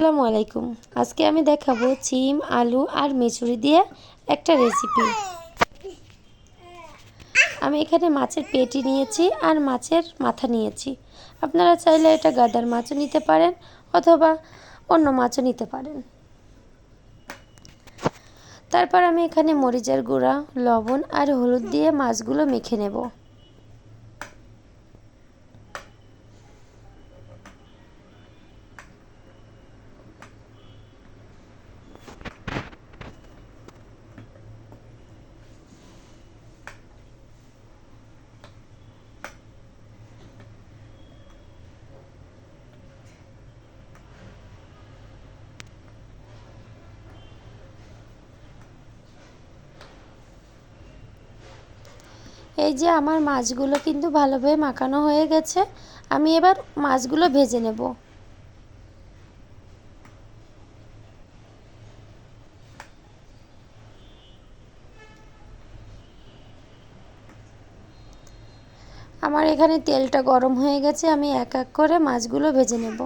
আসসালামু আলাইকুম। আজকে আমি দেখাবো চিম, আলু আর মেচুরি দিয়ে একটা রেসিপি আমি এখানে মাছের পেটি নিয়েছি আর মাছের মাথা নিয়েছি। আপনারা চাইলে এটা গাদার মাছও নিতে পারেন অথবা অন্য মাছও নিতে পারেন। তারপর আমি এখানে মরিচের গুঁড়া, লবণ আর হলুদ দিয়ে মাছগুলো মেখে নেব। এই যে আমার মাছগুলো কিন্তু ভালোভাবে মাখানো হয়ে গেছে, আমি এবার মাছগুলো ভেজে নেব। আমার এখানে তেলটা গরম হয়ে গেছে, আমি এক এক করে মাছগুলো ভেজে নেব।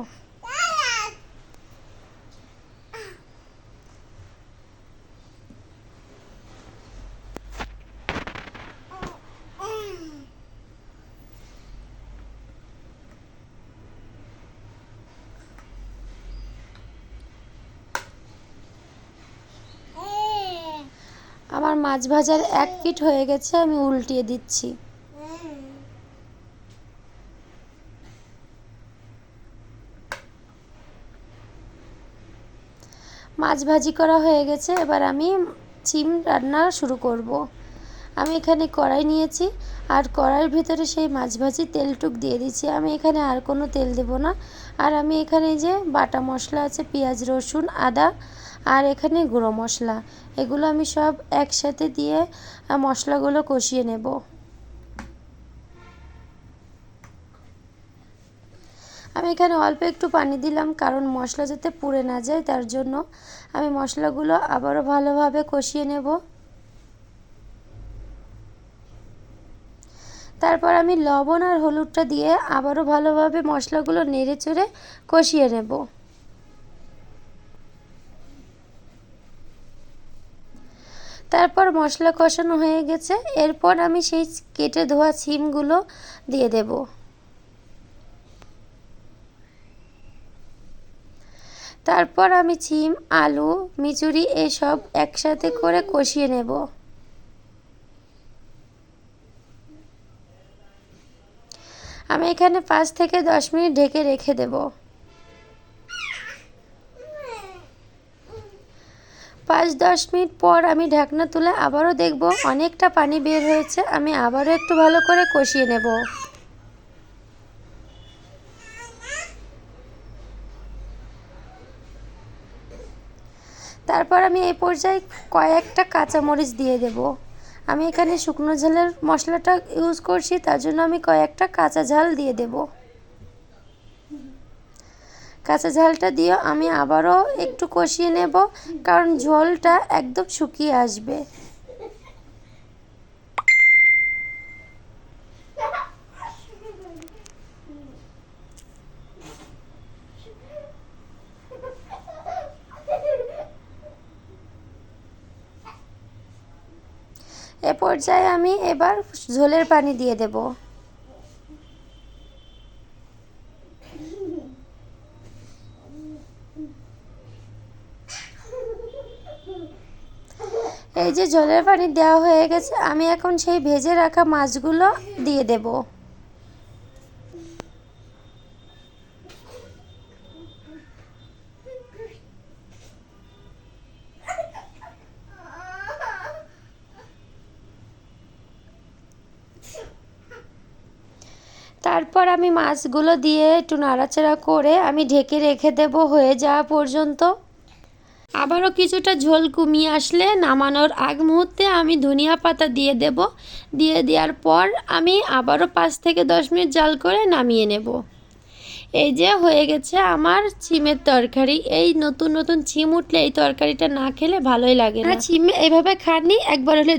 আমার মাছ ভাজার এক পিট হয়ে গেছে, আমি উল্টিয়ে দিচ্ছি মাছ ভাজি করা হয়ে গেছে, এবার আমি চিম রান্না শুরু করব। আমি এখানে কড়াই নিয়েছি আর কড়াইয়ের ভিতরে সেই মাছ ভাজি তেলটুক দিয়ে দিচ্ছি আমি এখানে আর কোনো তেল দেব না। আর আমি এখানে যে বাটা মশলা আছে, পেঁয়াজ, রসুন, আদা আর এখানে গুঁড়ো মশলা। এগুলো আমি সব একসাথে দিয়ে মশলাগুলো কষিয়ে নেব। আমি এখানে অল্প একটু পানি দিলাম কারণ মশলা যাতে পুড়ে না যায়, তার জন্য আমি মশলাগুলো আবারও ভালোভাবে কষিয়ে নেব। তারপর আমি লবণ আর হলুদটা দিয়ে আবারও ভালোভাবে মশলাগুলো নেড়ে চেড়ে কষিয়ে নেব। তারপর মশলা কষানো হয়ে গেছে। এরপর আমি সেই কেটে ধোয়া সিমগুলো দিয়ে দেব। তারপর আমি চিম আলু, মিচুরি এসব একসাথে করে কষিয়ে নেব। আমি এখানে পাঁচ থেকে দশ মিনিট ঢেকে রেখে দেব। পাঁচ দশ মিনিট পর আমি ঢাকনা তুলে আবারও দেখব, অনেকটা পানি বের হয়েছে, আমি আবারও একটু ভালো করে কষিয়ে নেব। তারপর আমি এই পর্যায়ে কয়েকটা কাঁচামরিচ দিয়ে দেব। আমি এখানে শুকনো ঝালের মশলাটা ইউজ করছি, তার জন্য আমি কয়েকটা কাঁচা ঝাল দিয়ে দেব। কাঁচা ঝালটা দিয়ে আমি আবারও একটু কষিয়ে নেব, কারণ ঝোলটা একদম শুকিয়ে আসবে। এ পর্যায়ে আমি এবার ঝোলের পানি দিয়ে দেব। এই যে জলের পানি দেওয়া হয়ে গেছে, আমি এখন সেই ভেজে রাখা মাছগুলো দিয়ে দেব। তারপর আমি মাছগুলো দিয়ে একটু নাড়াচাড়া করে আমি ঢেকে রেখে দেব হয়ে যাওয়া পর্যন্ত। আবারও কিছুটা ঝোল কমিয়ে আসলে নামানোর আগ মুহূর্তে আমি ধনিয়া পাতা দিয়ে দেব। দিয়ে দেওয়ার পর আমি আবারও পাঁচ থেকে দশ মিনিট জাল করে নামিয়ে নেব। এই যে হয়ে গেছে আমার চিমের তরকারি। এই নতুন নতুন চিম উঠলে এই তরকারিটা না খেলে ভালোই লাগে না। চিম এভাবে খাননি, একবার হলে